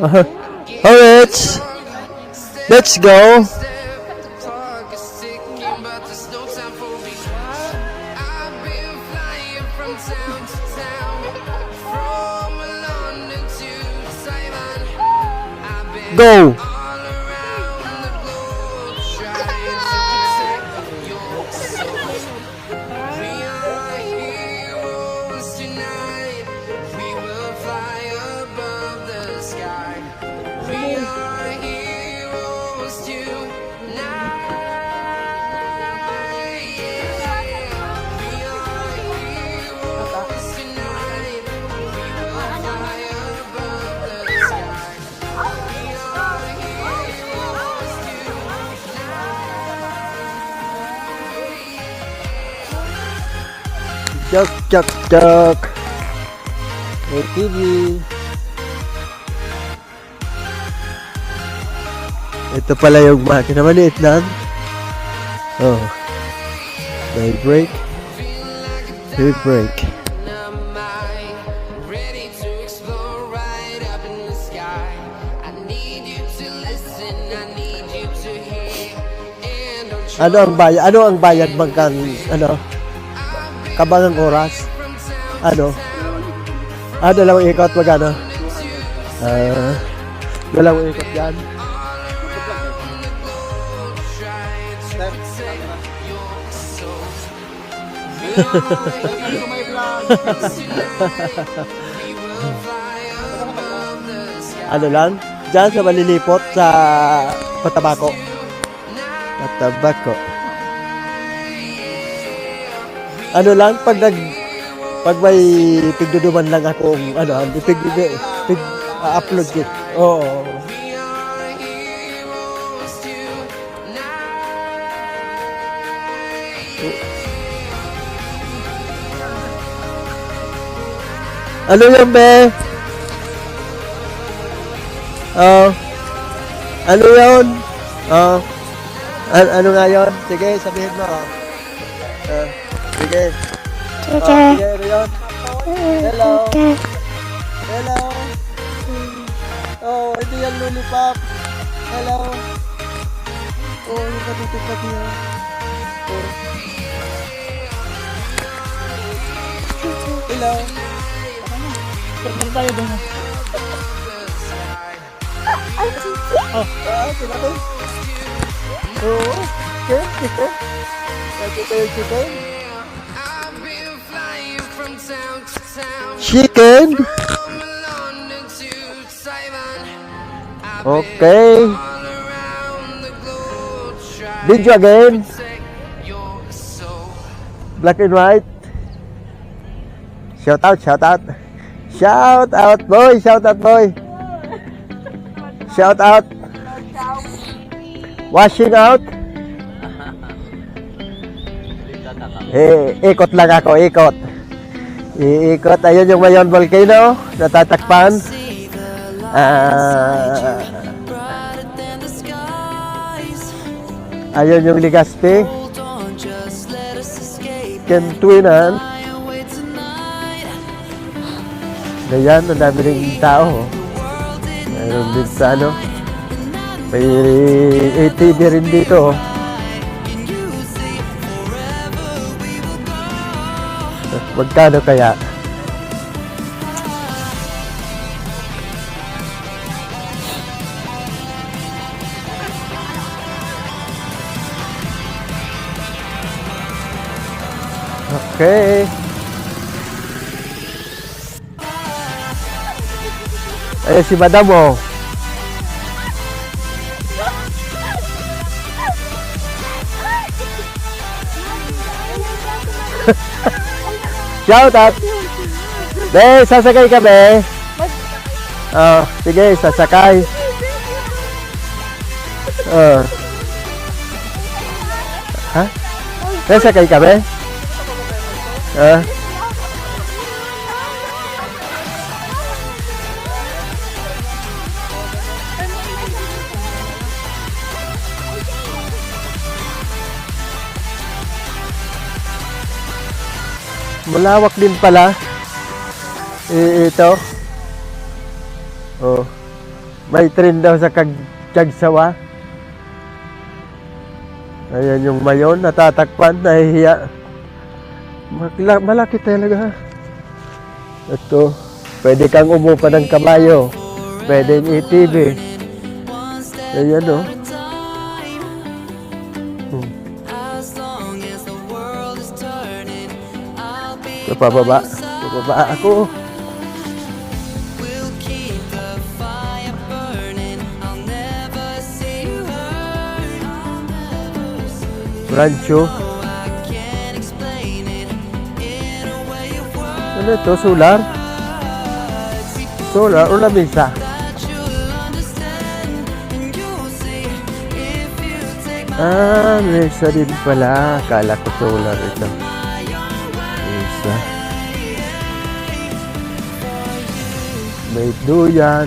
Uh-huh. Alright. Let's go. clock chok, chok. ATV. Ito pala yung makina. Maliit lang. Oh. May brake. May brake. Ano ang bayad? Ano ang bayad magkan ano? Kabangang oras? Ano? Ah, dalawang ikot magano? Ah, dalawang ikot yan. ano lang? Diyan sa malilipot sa Patabako. Patabako. Ano lang pag nag pag may pigduduman lang ako ano, hindi pig, pig upload ko. Oo. Ano yan, be? Oh. Ano yun? Oh. An- ano nga yun? Sige, sabihin mo. Oh. Ah, sige. Oh, sige, ano yun? Hello. Hello. Oh, hindi yan lollipop. Hello. Oh, yung katutupad niya. Oh. Hello. Oh, ah, sinabi. Oo. Chicken, chicken. Chicken, chicken. Chicken. Okay. Video again. Black and white. Shout out, shout out. Shout out, boy. Shout out, boy. Shout out. Washing out. Eh, ikot lang ako, ikot. Iikot. Ayun yung Mayon Volcano. Natatakpan. Ah, ayun yung Legazpi. Kentuinan. Ganyan, ang dami rin tao. Mayroon din sa ano. May ATV rin dito. oh. Magkano kaya? Okay. Eh, si Madam oh. Shout out. Be, sasakay ka be. Oh, sige, sasakay. Oh. Ha? Sasakay ka be? Ah. Malawak din pala. Eh, ito. Oh. May train daw sa Kag Kagsawa. Ayan yung mayon, natatakpan, nahihiya. Malaki talaga. Ito, pwede kang umupa ng kabayo. Pwede yung ATV. Ayan o. that you'll understand. And you'll see if you take my Ah, mesa din pala. Kala ko solar ito. May duyan.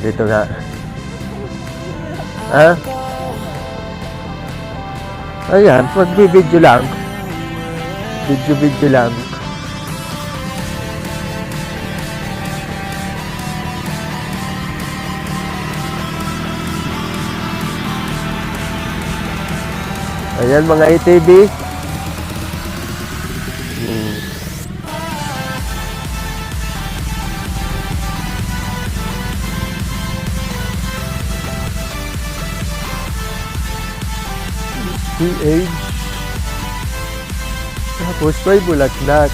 Dito nga. Ha? Ayan, magbibideo lang. Video-video lang. Ayan mga ATV. PH. Tapos may bulaklak.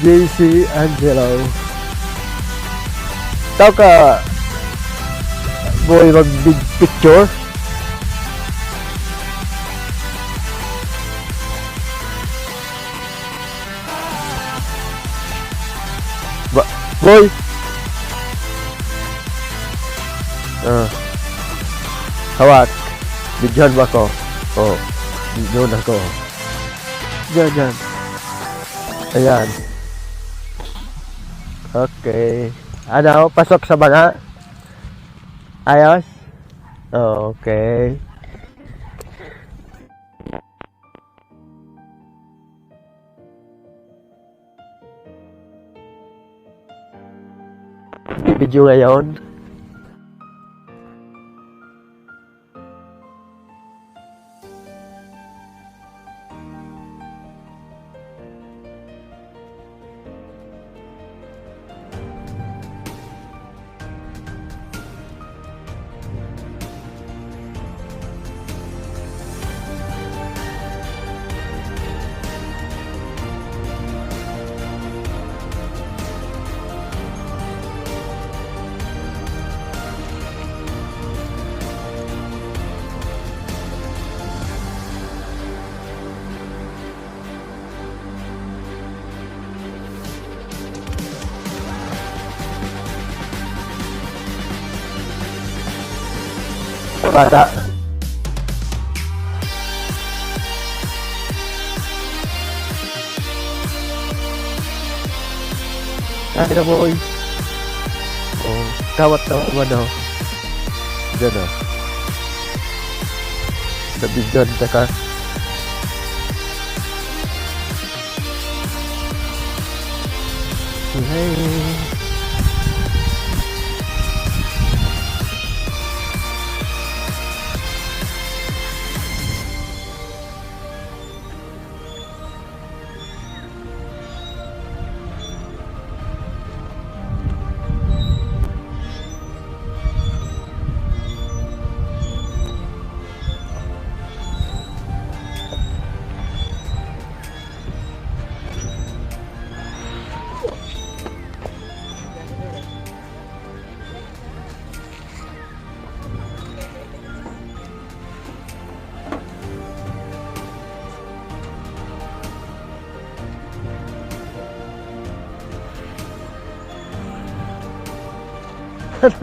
JC Angelo. Tao ka, boy, mag-big picture. Ba boy! Ah. Hawak. Bidyan ba ko? Oo. Oh. Doon ako. Diyan, diyan. Ayan. Okay. Ano? Pasok sa banga? Ayos? Okay. Video ngayon. Bata. Ay, na boy. Oh, kawat na ako ano. Diyan oh. Sa bigyan, saka. Hey. Ah,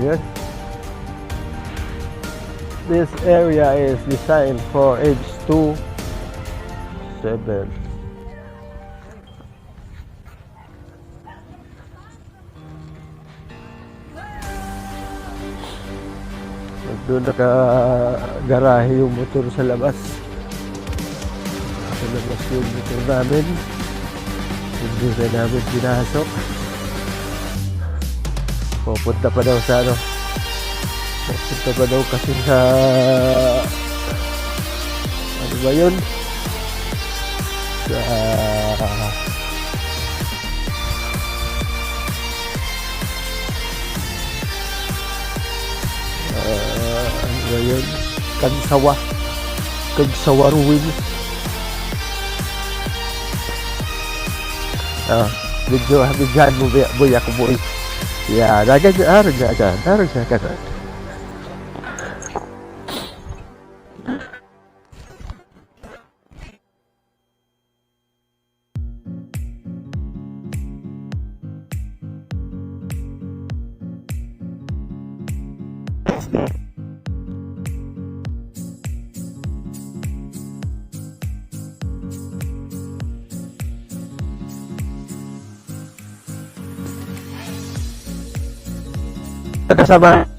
yes. This area is designed for age 2 7. Doon naka-garahe yung motor sa labas. Sa labas yung motor namin. Hindi na namin pinasok. Pupunta pa daw sa ano. Pupunta pa daw kasi sa... Ano ba yun? Sa... Ano ba yun? Kagsawa. Kagsawa ruin. Ah, medyo habigyan mo buya, buya ko boy. Ya, daga daga daga daga daga. Kasama. tetap sabar.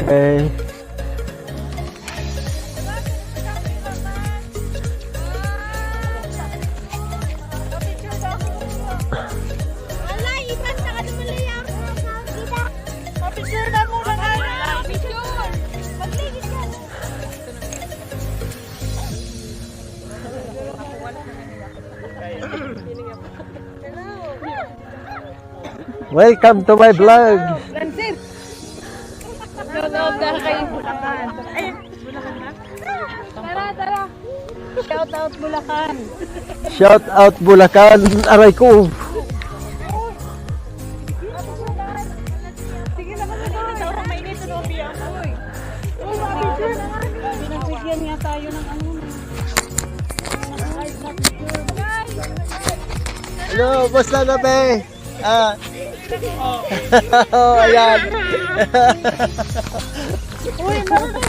Ka. Welcome to my vlog. Francis. Loob na kayo Bulacan. Ay, Bulacan na? Tara, tara. Shout out Bulacan. Shout out Bulacan. Aray ko. Sige na kami na. Ako eh. Oh, nga tayo ng ano. Hello, boss na na be. Ah. oh, ayan. Uy, meron na.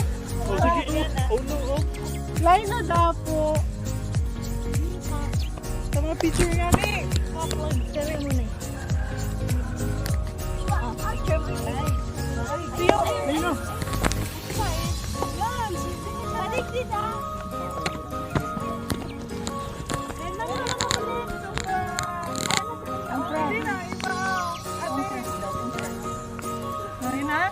Line na daw po. Sa mga picture nga ni. Upload ceremony. Ah. Tiyo, ayun na. Yan, balik din ah. Ayun na,